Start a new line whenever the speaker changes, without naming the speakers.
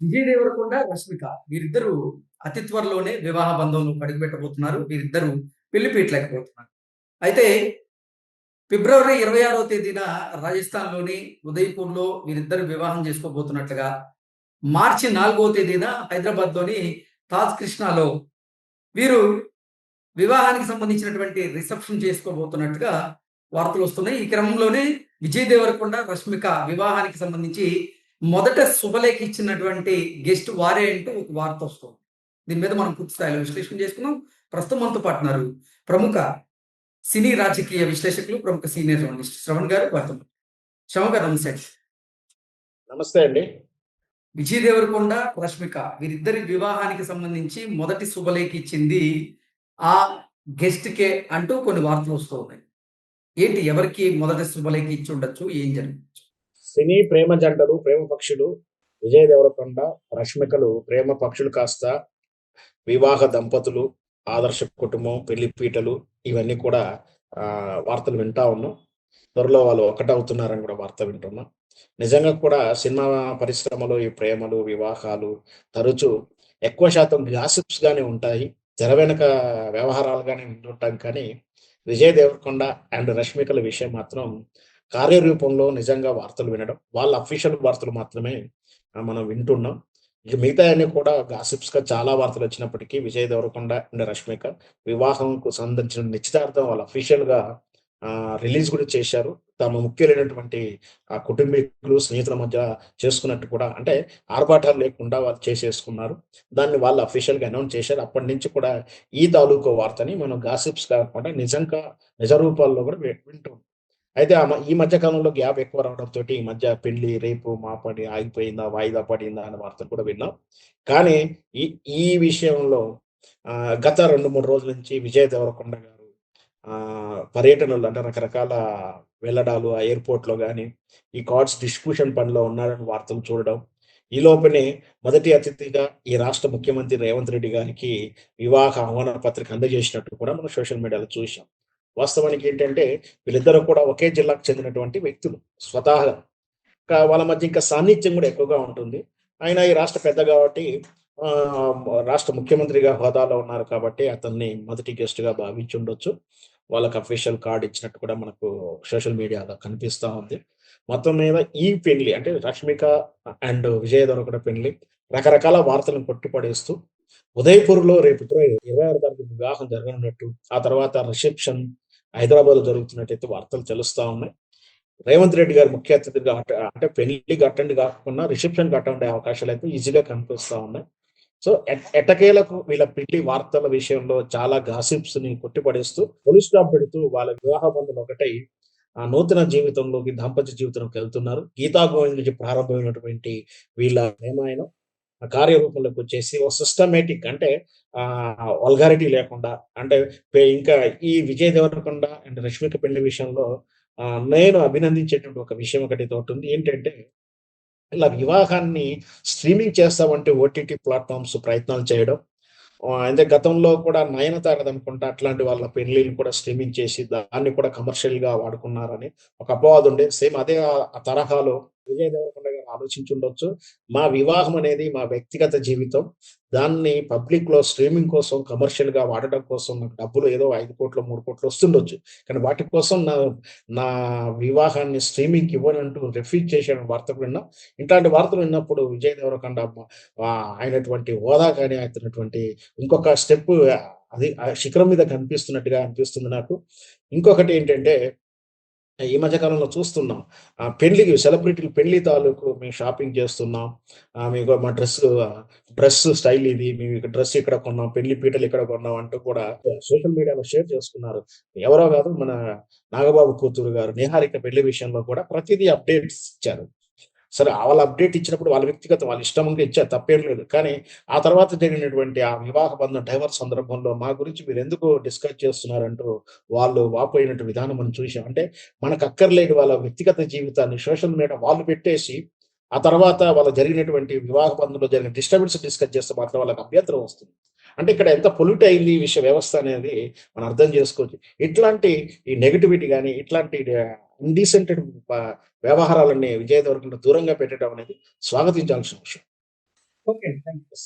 విజయ్ దేవరకొండ రష్మిక. వీరిద్దరూ అతి త్వరలోనే వివాహ బంధంలో అడుగుపెట్టబోతున్నారు వీరిద్దరూ పెళ్ళి పీట్లేకపోతున్నారు అయితే ఫిబ్రవరి ఇరవై ఆరవ తేదీన రాజస్థాన్లోని ఉదయపూర్లో వీరిద్దరు వివాహం చేసుకోబోతున్నట్లుగా మార్చి నాలుగో తేదీన హైదరాబాద్లోని తాజ్ కృష్ణాలో వీరు వివాహానికి సంబంధించినటువంటి రిసెప్షన్ చేసుకోబోతున్నట్టుగా వార్తలు వస్తున్నాయి. ఈ క్రమంలోనే విజయ్ దేవరకొండ రష్మిక వివాహానికి సంబంధించి మొదట శుభలేఖ ఇచ్చినటువంటి గెస్ట్ వారే అంటూ ఒక వార్త వస్తుంది. దీని మీద మనం పూర్తి స్థాయిలో విశ్లేషణ చేసుకున్నాం ప్రస్తుతం మనతో పాటు ఉన్నారు ప్రముఖ సినీ రాజకీయ విశ్లేషకులు ప్రముఖ సీనియర్ జర్నలిస్ట్ శ్రవణ్ గారు వార్త శ్రవణ్ గారు నమస్తే
నమస్తే అండి.
విజయ్ దేవరకొండ రష్మిక వీరిద్దరి వివాహానికి సంబంధించి మొదటి శుభలేఖ ఇచ్చింది ఆ గెస్ట్ కే అంటూ కొన్ని వార్తలు వస్తూ ఉన్నాయి. ఏంటి? ఎవరికి మొదటి శుభలేఖ ఇచ్చి ఉండొచ్చు? ఏం జరిగింది
సినీ ప్రేమ జంటలు ప్రేమ పక్షులు విజయ దేవరకొండ రష్మికలు ప్రేమ పక్షులు కాస్త వివాహ దంపతులు ఆదర్శ కుటుంబం పెళ్ళి పీటలు ఇవన్నీ కూడా వార్తలు వింటా ఉన్నాం. త్వరలో వాళ్ళు ఒకటవుతున్నారని కూడా వార్త వింటున్నాం. నిజంగా కూడా సినిమా పరిశ్రమలో ఈ ప్రేమలు వివాహాలు తరచూ ఎక్కువ శాతం గాసిప్స్ గానే ఉంటాయి. తెర వెనక వ్యవహారాలుగానే వింటుంటాం కానీ విజయ్ దేవరకొండ అండ్ రష్మికల విషయం మాత్రం కార్యరూపంలో నిజంగా వార్తలు వినడం వాళ్ళ అఫీషియల్ వార్తలు మాత్రమే మనం వింటున్నాం. ఇక మిగతా అన్ని కూడా గాసిప్స్గా చాలా వార్తలు వచ్చినప్పటికీ విజయ్ దేవరకొండ అండ్ రష్మిక వివాహంకు సంబంధించిన నిశ్చితార్థం వాళ్ళు అఫీషియల్గా రిలీజ్ కూడా చేశారు. తమ ముఖ్యులైనటువంటి ఆ కుటుంబీకులు స్నేహితుల మధ్య చేసుకున్నట్టు కూడా అంటే ఆర్భాటాలు లేకుండా వాళ్ళు చేసేసుకున్నారు. దాన్ని వాళ్ళు అఫీషియల్గా అనౌన్స్ చేశారు. అప్పటి నుంచి కూడా ఈ తాలూకు వార్తని మనం గాసిప్స్ కాకుండా నిజంగా నిజ రూపాల్లో కూడా వింటున్నాం. అయితే ఆ ఈ మధ్య కాలంలో గ్యాప్ ఎక్కువ రావడంతో ఈ మధ్య పెళ్ళి రేపు మాపడి ఆగిపోయిందా వాయిదా పడిందా అనే వార్తలు కూడా విన్నాం. కానీ ఈ ఈ విషయంలో గత రెండు మూడు రోజుల నుంచి విజయ్ దేవరకొండ గారు పర్యటనలు అంటే రకరకాల వెళ్ళడాలు ఆ ఎయిర్పోర్ట్లో కానీ ఈ కార్డ్స్ డిస్ట్రిబ్యూషన్ పనిలో ఉన్నారని వార్తలు చూడడం. ఈ లోపనే మొదటి అతిథిగా ఈ రాష్ట్ర ముఖ్యమంత్రి రేవంత్ రెడ్డి గారికి వివాహ ఆహ్వాన పత్రిక అందజేసినట్టు కూడా మనం సోషల్ మీడియాలో చూసాం వాస్తవానికి ఏంటంటే వీళ్ళిద్దరూ కూడా ఒకే జిల్లాకు చెందినటువంటి వ్యక్తులు స్వతహాగా. వాళ్ళ మధ్య ఇంకా సాన్నిధ్యం కూడా ఎక్కువగా ఉంటుంది. ఆయన ఈ రాష్ట్ర పెద్ద కాబట్టి ఆ, రాష్ట్ర ముఖ్యమంత్రిగా హోదాలో ఉన్నారు కాబట్టి అతన్ని మొదటి గెస్ట్గా భావించి ఉండొచ్చు. వాళ్ళకి అఫీషియల్ కార్డ్ ఇచ్చినట్టు కూడా మనకు సోషల్ మీడియాలో కనిపిస్తా ఉంది. మొత్తం మీద ఈ పెళ్ళి అంటే రష్మిక అండ్ విజయ్ దేవరకొండ పెళ్ళి రకరకాల వార్తలను కొట్టుపడేస్తూ ఉదయపూర్లో రేపు ఇరవై ఆరు తారీఖు వివాహం జరగనున్నట్టు ఆ తర్వాత రిసెప్షన్ హైదరాబాద్ జరుగుతున్నట్టయితే వార్తలు తెలుస్తా ఉన్నాయి. రేవంత్ రెడ్డి గారు ముఖ్య అతిథిగా అంటే పెళ్ళికి అటెండ్ కాకుండా రిసెప్షన్ అటెండ్ అయ్యే అవకాశాలు అయితే ఈజీగా కనిపిస్తా ఉన్నాయి. సో ఎటకేలకు వీళ్ళ పెళ్ళి వార్తల విషయంలో చాలా గాసిప్స్ని కొట్టిపడేస్తూ పోలీస్ స్టాప్ పెడుతూ వాళ్ళ వివాహ బంధులు ఒకటై ఆ నూతన జీవితంలోకి దాంపత్య జీవితంలోకి వెళ్తున్నారు. గీతా గోవింద్ నుంచి ప్రారంభమైనటువంటి వీళ్ళ ప్రేమాయణం కార్యరూపంలోకి వచ్చేసి ఒక సిస్టమేటిక్ అంటే వల్గారిటీ లేకుండా అంటే ఇంకా ఈ విజయ్ దేవరకొండ అండ్ రష్మిక పెళ్ళి విషయంలో నేను అభినందించేటువంటి ఒక విషయం ఒకటి తోటి ఉంది ఏంటంటే ఇలా వివాహాన్ని స్ట్రీమింగ్ చేస్తామంటే ఓటీటీ ప్లాట్ఫామ్స్ ప్రయత్నాలు చేయడం అంటే గతంలో కూడా నయనతారదనుకుంటా అట్లాంటి వాళ్ళ పెళ్ళిళ్ళు కూడా స్ట్రీమింగ్ చేసి దాన్ని కూడా కమర్షియల్గా వాడుకున్నారని ఒక అపవాదం ఉండే సేమ్ అదే ఆ తరహాలో విజయ దేవరకొండ గారు ఆలోచించుండొచ్చు. మా వివాహం అనేది మా వ్యక్తిగత జీవితం. దాన్ని పబ్లిక్లో స్ట్రీమింగ్ కోసం కమర్షియల్గా వాడడం కోసం నాకు డబ్బులు ఏదో ఐదు కోట్లు మూడు కోట్లు వస్తుండొచ్చు. కానీ వాటి కోసం నా నా వివాహాన్ని స్ట్రీమింగ్ ఇవ్వనంటూ రిఫ్యూజ్ చేసిన వార్త విన్నాం. ఇట్లాంటి వార్తలు విన్నప్పుడు విజయ దేవరకొండ ఆయనటువంటి హోదా కానీ అయితున్నటువంటి ఇంకొక స్టెప్ అది ఆ శిఖరం మీద కనిపిస్తున్నట్టుగా అనిపిస్తుంది నాకు. ఇంకొకటి ఏంటంటే ఈ మధ్య కాలంలో చూస్తున్నాం. ఆ పెళ్ళికి సెలబ్రిటీలు పెళ్ళి తాలూకు మేము షాపింగ్ చేస్తున్నాం. ఆ, మీకు మా డ్రెస్ డ్రెస్ స్టైల్ ఇది. మేము డ్రెస్ ఇక్కడ కొన్నాం పెళ్ళి పీటలు ఇక్కడ కొన్నాం అంటూ కూడా సోషల్ మీడియాలో షేర్ చేసుకున్నారు. ఎవరో కాదు మన నాగబాబు కూతురు గారు నిహారిక పెళ్ళి విషయంలో కూడా ప్రతిదీ అప్డేట్స్ ఇచ్చారు. సరే వాళ్ళ అప్డేట్ ఇచ్చినప్పుడు వాళ్ళ వ్యక్తిగత వాళ్ళ ఇష్టంగా ఇచ్చారు తప్పేం లేదు. కానీ ఆ తర్వాత జరిగినటువంటి ఆ వివాహ బంధం డైవర్స్ సందర్భంలో మా గురించి మీరు ఎందుకు డిస్కస్ చేస్తున్నారంటూ వాళ్ళు వాపోయినట్టు విధానం మనం చూసాం. అంటే మనకు అక్కర్లేని వాళ్ళ వ్యక్తిగత జీవితాన్ని సోషల్ మీడియా వాళ్ళు పెట్టేసి ఆ తర్వాత వాళ్ళ జరిగినటువంటి వివాహ బంధంలో జరిగిన డిస్టర్బెన్స్ డిస్కస్ చేస్తే మాత్రం వాళ్ళకి అభ్యంతరం వస్తుంది. అంటే ఇక్కడ ఎంత పొల్యూట్ అయింది ఈ విషయ వ్యవస్థ అనేది మనం అర్థం చేసుకోవచ్చు. ఇట్లాంటి ఈ నెగిటివిటీ కానీ ఇట్లాంటి ఇండీసెంట్ వ్యవహారాలన్నీ విజయ దూరంగా పెట్టడం అనేది స్వాగతించాల్సిన విషయం.
Okay thank you